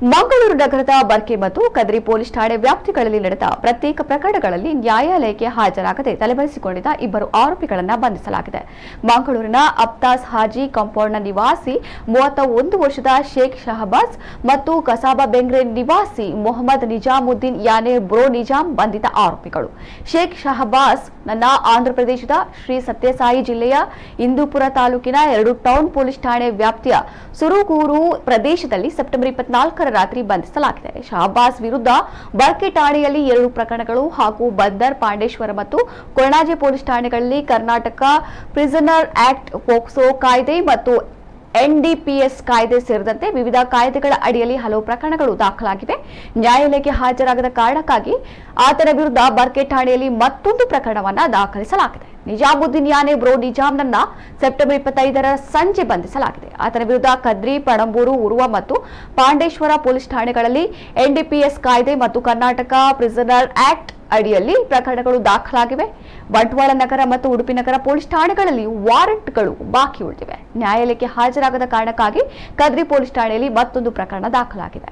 ಮಂಗಳೂರು ನಗರದ ಬರ್ಕೆ ಮತ್ತು ಕದ್ರಿ ಪೊಲೀಸ್ ಠಾಣೆ ವ್ಯಾಪ್ತಿಗಳಲ್ಲಿ ನಡೆದ ಪ್ರತ್ಯೇಕ ಪ್ರಕರಣಗಳಲ್ಲಿ ನ್ಯಾಯಾಲಯಕ್ಕೆ ಹಾಜರಾಗದೆ ತಲೆಮರೆಸಿಕೊಂಡಿದ್ದ ಇಬ್ಬರು ಆರೋಪಿಗಳನ್ನು ಬಂಧಿಸಲಾಗಿದೆ. ಮಂಗಳೂರಿನ ಅಪ್ತಾಸ್ ಹಾಜಿ ಕಾಂಪೌಂಡ್ನ ನಿವಾಸಿ ಮೂವತ್ತ ಒಂದು ವರ್ಷದ ಶೇಖ್ ಶಹಬಾಜ್ ಮತ್ತು ಕಸಾಬಾ ಬೆಂಗ್ರೆ ನಿವಾಸಿ ಮೊಹಮ್ಮದ್ ನಿಜಾಮುದ್ದೀನ್ ಯಾನೆ ಬ್ರೋ ನಿಜಾಮ್ ಬಂಧಿತ ಆರೋಪಿಗಳು. ಶೇಖ್ ಶಹಬಾಸ್ ನನ್ನ ಆಂಧ್ರಪ್ರದೇಶದ ಶ್ರೀ ಸತ್ಯಸಾಯಿ ಜಿಲ್ಲೆಯ ಇಂದೂಪುರ ತಾಲೂಕಿನ ಎರಡು ಟೌನ್ ಪೊಲೀಸ್ ಠಾಣೆ ವ್ಯಾಪ್ತಿಯ ಸುರುಗೂರು ಪ್ರದೇಶದಲ್ಲಿ ಸೆಪ್ಟೆಂಬರ್ ಇಪ್ಪತ್ನಾಲ್ಕರ ರಾತ್ರಿ ಬಂಧಿಸಲಾಗಿದೆ. ಶಹಬಾಸ್ ವಿರುದ್ಧ ಬರ್ಕಿ ಠಾಣೆಯಲ್ಲಿ ಎರಡು ಪ್ರಕರಣಗಳು ಹಾಗೂ ಬಂದರ್, ಪಾಂಡೇಶ್ವರ ಮತ್ತು ಕೊಣಾಜೆ ಪೊಲೀಸ್ ಠಾಣೆಗಳಲ್ಲಿ ಕರ್ನಾಟಕ ಪ್ರಿಸನರ್ ಆಕ್ಟ್ ಪೋಕ್ಸೋ ಕಾಯ್ದೆ ಮತ್ತು ಎನ್ಡಿಪಿಎಸ್ ಕಾಯ್ದೆ ಸೇರಿದಂತೆ ವಿವಿಧ ಕಾಯ್ದೆಗಳ ಅಡಿಯಲ್ಲಿ ಹಲವು ಪ್ರಕರಣಗಳು ದಾಖಲಾಗಿವೆ. ನ್ಯಾಯಾಲಯಕ್ಕೆ ಹಾಜರಾಗದ ಕಾರಣಕ್ಕಾಗಿ ಆತನ ವಿರುದ್ಧ ಬರ್ಕೆ ಠಾಣೆಯಲ್ಲಿ ಮತ್ತೊಂದು ಪ್ರಕರಣವನ್ನು ದಾಖಲಿಸಲಾಗಿದೆ. ನಿಜಾಮುದ್ದೀನ್ ಯಾನೆ ಬ್ರೋ ನಿಜಾಮ್ನನ್ನ ಸೆಪ್ಟೆಂಬರ್ ಇಪ್ಪತ್ತೈದರ ಸಂಜೆ ಬಂಧಿಸಲಾಗಿದೆ. ಆತನ ವಿರುದ್ಧ ಕದ್ರಿ, ಪಣಂಬೂರು, ಉರುವ ಮತ್ತು ಪಾಂಡೇಶ್ವರ ಪೊಲೀಸ್ ಠಾಣೆಗಳಲ್ಲಿ ಎನ್ಡಿಪಿಎಸ್ ಕಾಯ್ದೆ ಮತ್ತು ಕರ್ನಾಟಕ ಪ್ರಿಸನರ್ ಆಕ್ಟ್ ಅಡಿಯಲ್ಲಿ ಪ್ರಕರಣಗಳು ದಾಖಲಾಗಿವೆ. ಬಂಟ್ವಾಳ ನಗರ ಮತ್ತು ಉಡುಪಿ ನಗರ ಪೊಲೀಸ್ ಠಾಣೆಗಳಲ್ಲಿ ವಾರೆಂಟ್ಗಳು ಬಾಕಿ ಉಳಿದಿವೆ. ನ್ಯಾಯಾಲಯಕ್ಕೆ ಹಾಜರಾಗದ ಕಾರಣಕ್ಕಾಗಿ ಕದ್ರಿ ಪೊಲೀಸ್ ಠಾಣೆಯಲ್ಲಿ ಮತ್ತೊಂದು ಪ್ರಕರಣ ದಾಖಲಾಗಿದೆ.